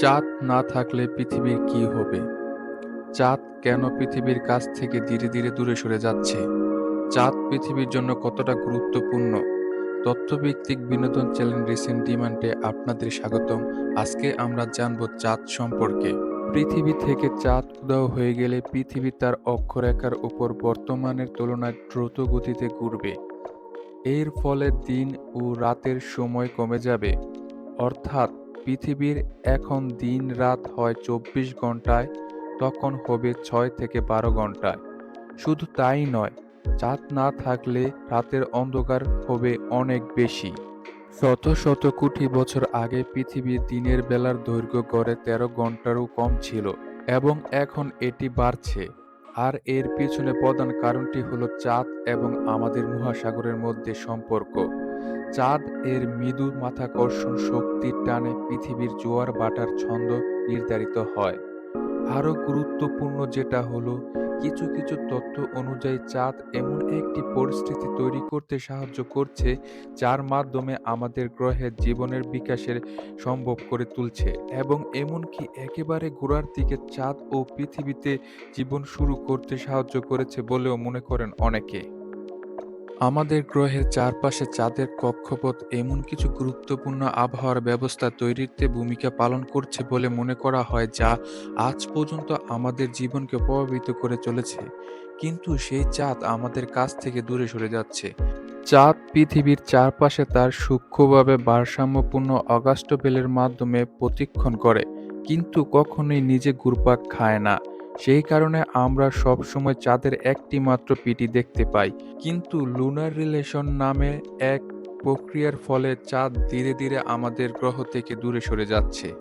চাঁদ না থাকলে পৃথিবীর কি হবে? চাঁদ কেন পৃথিবীর কাছ থেকে ধীরে ধীরে দূরে সরে যাচ্ছে? চাঁদ পৃথিবীর জন্য কতটা গুরুত্বপূর্ণ? তথ্যভিত্তিক বিনোদন চ্যানেল রিসেন্ট ডিমান্ডে আপনাদের স্বাগতম। আজকে আমরা জানব চাঁদ সম্পর্কে। পৃথিবী থেকে চাঁদ উধাও হয়ে গেলে পৃথিবী তার অক্ষরেখার উপর বর্তমানের তুলনায় দ্রুত গতিতে ঘুরবে। এর ফলে দিন ও রাতের সময় কমে যাবে। অর্থাৎ পৃথিবীর এখন দিন রাত হয় চব্বিশ ঘন্টায় তখন হবে ছয় থেকে বারো ঘন্টায় শুধু তাই নয়, চাঁদ না থাকলে রাতের অন্ধকার হবে অনেক বেশি। শত শত কোটি বছর আগে পৃথিবীর দিনের বেলার দৈর্ঘ্য গড়ে তেরো ঘন্টারও কম ছিল, এবং এখন এটি বাড়ছে। আর এর পিছনে প্রধান কারণটি হলো চাঁদ এবং আমাদের মহাসাগরের মধ্যে সম্পর্ক। চাঁদ এর মৃদু মাধ্যাকর্ষণ শক্তির টানে পৃথিবীর জোয়ার ভাটার ছন্দ নির্ধারিত হয়। আরও গুরুত্বপূর্ণ যেটা হলো, কিছু কিছু তথ্য অনুযায়ী চাঁদ এমন একটি পরিস্থিতি তৈরি করতে সাহায্য করছে, যার মাধ্যমে আমাদের গ্রহের জীবনের বিকাশের সম্ভব করে তুলছে এবং এমনকি একেবারে গোড়ার দিকে চাঁদ ও পৃথিবীতে জীবন শুরু করতে সাহায্য করেছে বলেও মনে করেন অনেকে। আমাদের গ্রহের চারপাশে চাঁদের কক্ষপথ এমন কিছু গুরুত্বপূর্ণ আবহাওয়ার ব্যবস্থা তৈরিতে ভূমিকা পালন করছে বলে মনে করা হয়, যা আজ পর্যন্ত আমাদের জীবনকে প্রভাবিত করে চলেছে। কিন্তু সেই চাঁদ আমাদের কাছ থেকে দূরে সরে যাচ্ছে। চাঁদ পৃথিবীর চারপাশে তার সূক্ষ্মভাবে ভারসাম্যপূর্ণ অগাস্ট বেলের মাধ্যমে প্রতিক্ষণ করে, কিন্তু কখনোই নিজে ঘুরপাক খায় না। সেই কারণে আমরা সবসময় চাঁদের একটি মাত্র পিটি দেখতে পাই। কিন্তু লুনার রিলেশন নামে এক প্রক্রিয়ার ফলে চাঁদ ধীরে ধীরে আমাদের গ্রহ থেকে দূরে সরে যাচ্ছে।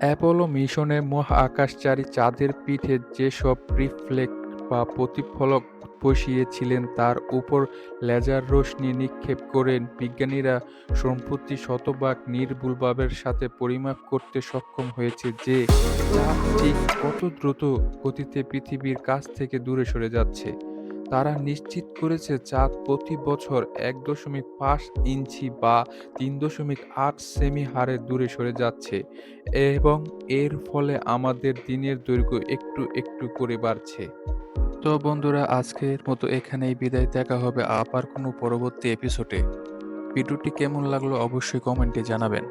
অ্যাপোলো মিশনে মহাকাশচারী চাঁদের পিঠে যেসব রিফ্লেক্ট বা প্রতিফলক বসিয়েছিলেন, তার উপর লেজার রশ্মি নিক্ষেপ করেন বিজ্ঞানীরা সম্প্রতি শতভাগ নির্ভুলভাবের সাথে পরিমাপ করতে সক্ষম হয়েছে যে চাঁদ ঠিক কত দ্রুত গতিতে পৃথিবীর কাছ থেকে দূরে সরে যাচ্ছে। তারা নিশ্চিত করেছে চাঁদ প্রতি বছর এক দশমিক পাঁচ ইঞ্চি বা তিন দশমিক আট সেমি হারে দূরে সরে যাচ্ছে এবং এর ফলে আমাদের দিনের দৈর্ঘ্য একটু একটু করে বাড়ছে। তো বন্ধুরা, আজকের মতো এখানেই বিদায়। দেখা হবে আবার কোনো পরবর্তী এপিসোডে ভিডিওটি কেমন লাগল অবশ্যই কমেন্টে জানাবেন।